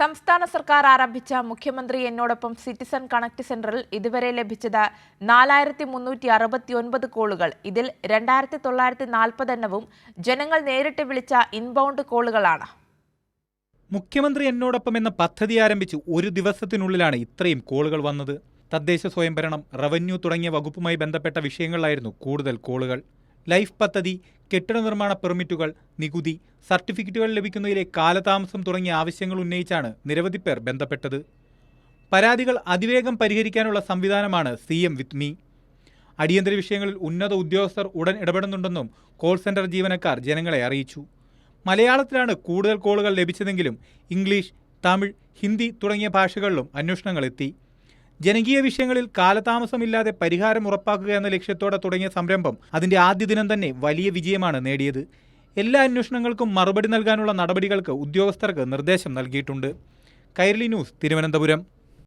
സംസ്ഥാന സർക്കാർ ആരംഭിച്ച മുഖ്യമന്ത്രി എന്നോടൊപ്പം സിറ്റിസൺ കണക്ട് സെന്ററിൽ ഇതുവരെ ലഭിച്ചത് നാലായിരത്തി മുന്നൂറ്റി അറുപത്തി ഒൻപത് കോളുകൾ. ഇതിൽ രണ്ടായിരത്തി തൊള്ളായിരത്തി നാൽപ്പത് എണ്ണവും ജനങ്ങൾ നേരിട്ട് വിളിച്ച ഇൻബൗണ്ട് കോളുകളാണ്. മുഖ്യമന്ത്രി എന്നോടൊപ്പം എന്ന പദ്ധതി ആരംഭിച്ച് ഒരു ദിവസത്തിനുള്ളിലാണ് ഇത്രയും കോളുകൾ വന്നത്. തദ്ദേശ സ്വയംഭരണം റവന്യൂ തുടങ്ങിയ വകുപ്പുമായി ബന്ധപ്പെട്ട വിഷയങ്ങളിലായിരുന്നു കൂടുതൽ കോളുകൾ. ലൈഫ് പദ്ധതി കെട്ടിട നിർമ്മാണ പെർമിറ്റുകൾ നികുതി സർട്ടിഫിക്കറ്റുകൾ ലഭിക്കുന്നതിലെ കാലതാമസം തുടങ്ങിയ ആവശ്യങ്ങൾ ഉന്നയിച്ചാണ് നിരവധി പേർ ബന്ധപ്പെട്ടത്. പരാതികൾ അതിവേഗം പരിഹരിക്കാനുള്ള സംവിധാനമാണ് സി എം വിത്ത് മീ. അടിയന്തര വിഷയങ്ങളിൽ ഉന്നത ഉദ്യോഗസ്ഥർ ഉടൻ ഇടപെടുന്നുണ്ടെന്നും കോൾ സെന്റർ ജീവനക്കാർ ജനങ്ങളെ അറിയിച്ചു. മലയാളത്തിലാണ് കൂടുതൽ കോളുകൾ ലഭിച്ചതെങ്കിലും ഇംഗ്ലീഷ് തമിഴ് ഹിന്ദി തുടങ്ങിയ ഭാഷകളിലും അന്വേഷണങ്ങൾ എത്തി. ജനകീയ വിഷയങ്ങളിൽ കാലതാമസമില്ലാതെ പരിഹാരം ഉറപ്പാക്കുക എന്ന ലക്ഷ്യത്തോടെ തുടങ്ങിയ സംരംഭം അതിന്റെ ആദ്യ ദിനം തന്നെ വലിയ വിജയമാണ് നേടിയത്. എല്ലാ അന്വേഷണങ്ങൾക്കും മറുപടി നൽകാനുള്ള നടപടികൾക്ക് ഉദ്യോഗസ്ഥർക്ക് നിർദ്ദേശം നൽകിയിട്ടുണ്ട്. കൈരളി ന്യൂസ് തിരുവനന്തപുരം.